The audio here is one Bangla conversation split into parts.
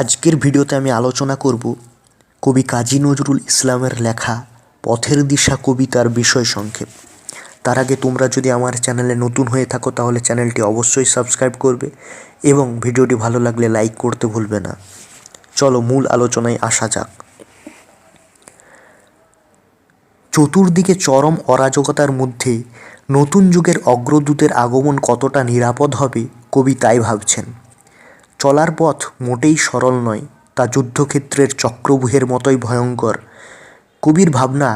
আজকের ভিডিওতে আমি আলোচনা করব কবি কাজী নজরুল ইসলামের লেখা পথের দিশা কবিতার বিষয় সংক্ষেপ। তার আগে তোমরা যদি আমার চ্যানেলে নতুন হয়ে থাকো, তাহলে চ্যানেলটি অবশ্যই সাবস্ক্রাইব করবে এবং ভিডিওটি ভালো লাগলে লাইক করতে ভুলবে না। চলো মূল আলোচনায় আসা যাক। চতুর্দিকে চরম অরাজকতার মধ্যে নতুন যুগের অগ্রদূতের আগমন কতটা নিরাপদ হবে কবি তাই ভাবছেন। চলার পথ মোটেই সরল নয়, তা যুদ্ধক্ষেত্রের চক্রব্যূহের মতোই ভয়ঙ্কর। কবির ভাবনা,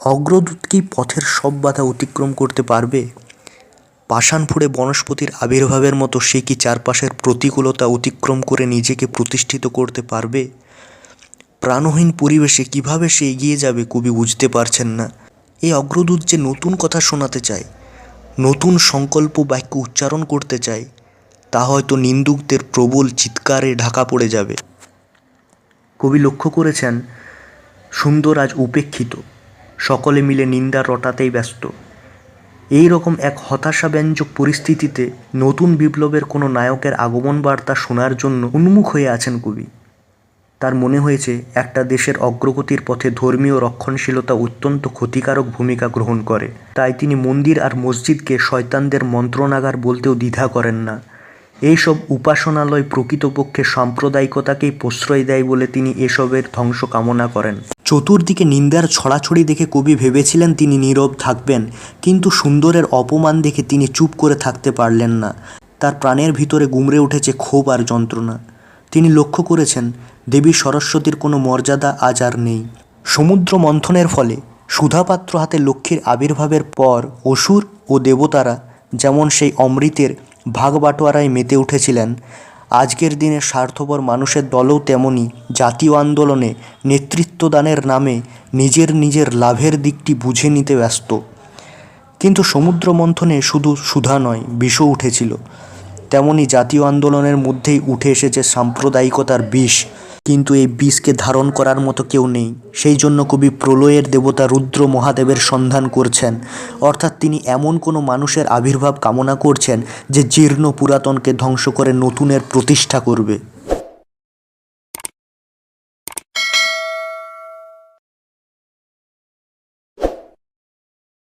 অগ্রদূত কি পথের সব বাধা অতিক্রম করতে পারবে? পাষাণ ফুঁড়ে বনস্পতির আবির্ভাবের মতো সে কি চারপাশের প্রতিকূলতা অতিক্রম করে নিজেকে প্রতিষ্ঠিত করতে পারবে? প্রাণহীন পরিবেশে কীভাবে সে এগিয়ে যাবে কবি বুঝতে পারছেন না। এই অগ্রদূত যে নতুন কথা শোনাতে চায়, নতুন সংকল্প বাক্য উচ্চারণ করতে চায় তা হয়তো নিন্দুকদের প্রবল চিৎকারে ঢাকা পড়ে যাবে। কবি লক্ষ্য করেছেন, সুন্দর আজ উপেক্ষিত, সকলে মিলে নিন্দা রটাতেই ব্যস্ত। এই রকম এক হতাশাব্যঞ্জক পরিস্থিতিতে নতুন বিপ্লবের কোনো নায়কের আগমন বার্তা শোনার জন্য উন্মুখ হয়ে আছেন কবি। তার মনে হয়েছে, একটা দেশের অগ্রগতির পথে ধর্মীয় রক্ষণশীলতা অত্যন্ত ক্ষতিকারক ভূমিকা গ্রহণ করে। তাই তিনি মন্দির আর মসজিদকে শয়তানদের মন্ত্রণাগার বলতেও দ্বিধা করেন না। এইসব উপাসনালয় প্রকৃতপক্ষে সাম্প্রদায়িকতাকেই প্রশ্রয় দেয় বলে তিনি এসবের ধ্বংস কামনা করেন। চতুর্দিকে নিন্দার ছড়াছড়ি দেখে কবি ভেবেছিলেন তিনি নীরব থাকবেন, কিন্তু সুন্দরের অপমান দেখে তিনি চুপ করে থাকতে পারলেন না। তার প্রাণের ভিতরে গুমড়ে উঠেছে ক্ষোভ আর যন্ত্রণা। তিনি লক্ষ্য করেছেন, দেবী সরস্বতীর কোনো মর্যাদা আজ আর নেই। সমুদ্র মন্থনের ফলে সুধাপাত্র হাতে লক্ষ্মীর আবির্ভাবের পর অসুর ও দেবতারা, যেমন সেই অমৃতের ভাগ বাটোয়ারায় মেতে উঠেছিলেন। আজকের দিনে স্বার্থপর মানুষের দলও তেমনি জাতীয় আন্দোলনে নেতৃত্বদানের নামে নিজের নিজের লাভের দিকটি বুঝে নিতে ব্যস্ত। কিন্তু সমুদ্র মন্থনে শুধু সুধা নয়, বিষও উঠেছিল। তেমনি জাতীয় আন্দোলনের মধ্যেই উঠে এসেছে সাম্প্রদায়িকতার বিষ। কিন্তু এই বিষকে ধারণ করার মতো কেউ নেই। সেই জন্য কবি প্রলয়ের দেবতা রুদ্র মহাদেবের সন্ধান করছেন। অর্থাৎ তিনি এমন কোনো মানুষের আবির্ভাব কামনা করছেন যে জীর্ণ পুরাতনকে ধ্বংস করে নতুনের প্রতিষ্ঠা করবে।